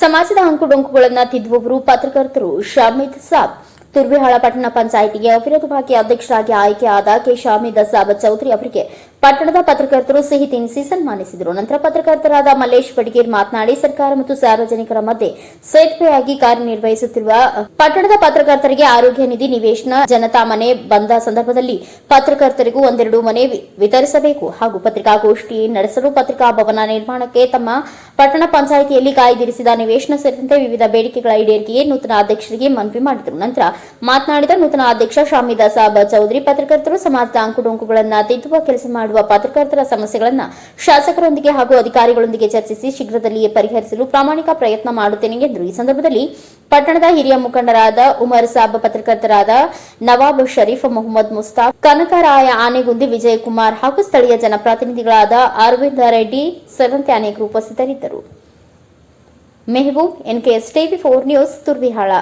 ಸಮಾಜದ ಅಂಕುಡೊಂಕುಗಳನ್ನು ತಿದ್ದುವವರು ಪತ್ರಕರ್ತರು ಶಾಮಿದ್ ಸಾಬ್. ತುರ್ವಿಹಾಳ ಪಟ್ಟಣ ಪಂಚಾಯಿತಿಗೆ ಅವಿರೋಧವಾಗಿ ಅಧ್ಯಕ್ಷರಾಗಿ ಆಯ್ಕೆಯಾದ ಕೆ. ಶಾಮಿದ್ ಸಾಬ್ ಚೌಧರಿ ಅವರಿಗೆ ಪಟ್ಟಣದ ಪತ್ರಕರ್ತರು ಸಿಹಿ ತಿನ್ನಿಸಿ ಸನ್ಮಾನಿಸಿದರು. ನಂತರ ಪತ್ರಕರ್ತರಾದ ಮಲ್ಲೇಶ್ ಬಡಿಗೇರ್ ಮಾತನಾಡಿ, ಸರ್ಕಾರ ಮತ್ತು ಸಾರ್ವಜನಿಕರ ಮಧ್ಯೆ ಸೇತುವೆಯಾಗಿ ಕಾರ್ಯನಿರ್ವಹಿಸುತ್ತಿರುವ ಪಟ್ಟಣದ ಪತ್ರಕರ್ತರಿಗೆ ಆರೋಗ್ಯ ನಿಧಿ ನಿವೇಶನ, ಜನತಾ ಮನೆ ಬಂದ ಸಂದರ್ಭದಲ್ಲಿ ಪತ್ರಕರ್ತರಿಗೂ ಒಂದೆರಡು ಮನೆ ವಿತರಿಸಬೇಕು ಹಾಗೂ ಪತ್ರಿಕಾಗೋಷ್ಠಿ ನಡೆಸಲು ಪತ್ರಿಕಾ ಭವನ ನಿರ್ಮಾಣಕ್ಕೆ ತಮ್ಮ ಪಟ್ಟಣ ಪಂಚಾಯಿತಿಯಲ್ಲಿ ಕಾಯ್ದಿರಿಸಿದ ನಿವೇಶನ ಸೇರಿದಂತೆ ವಿವಿಧ ಬೇಡಿಕೆಗಳ ಈಡೇರಿಕೆಗೆ ನೂತನ ಅಧ್ಯಕ್ಷರಿಗೆ ಮನವಿ ಮಾಡಿದರು. ನಂತರ ಮಾತನಾಡಿದ ನೂತನ ಅಧ್ಯಕ್ಷ ಶಾಮಿದಾ ಚೌಧರಿ ಪತ್ರಕರ್ತರು ಸಮಾಜದ ಅಂಕುಡೊಂಕುಗಳನ್ನು ತಿದ್ದುವ ಕೆಲಸ ಮಾಡುವ ಪತ್ರಕರ್ತರ ಸಮಸ್ಯೆಗಳನ್ನು ಶಾಸಕರೊಂದಿಗೆ ಹಾಗೂ ಅಧಿಕಾರಿಗಳೊಂದಿಗೆ ಚರ್ಚಿಸಿ ಶೀಘ್ರದಲ್ಲಿಯೇ ಪರಿಹರಿಸಲು ಪ್ರಾಮಾಣಿಕ ಪ್ರಯತ್ನ ಮಾಡುತ್ತೇನೆ ಎಂದರು ಈ ಸಂದರ್ಭದಲ್ಲಿ ಪಟ್ಟಣದ ಹಿರಿಯ ಮುಖಂಡರಾದ ಉಮರ್ ಸಾಬ್, ಪತ್ರಕರ್ತರಾದ ನವಾಬ್ ಶರೀಫ್, ಮೊಹಮ್ಮದ್ ಮುಸ್ತಾಫ್ ಕನಕರಾಯ ಆನೆಗುಂದಿ, ವಿಜಯಕುಮಾರ್ ಹಾಗೂ ಸ್ಥಳೀಯ ಜನಪ್ರತಿನಿಧಿಗಳಾದ ಅರವಿಂದ ರೆಡ್ಡಿ, ಸದಂತೆ ಅನೇಕರು ಉಪಸ್ಥಿತರಿದ್ದರು. Mehboob, NKS TV four news, Turvihal.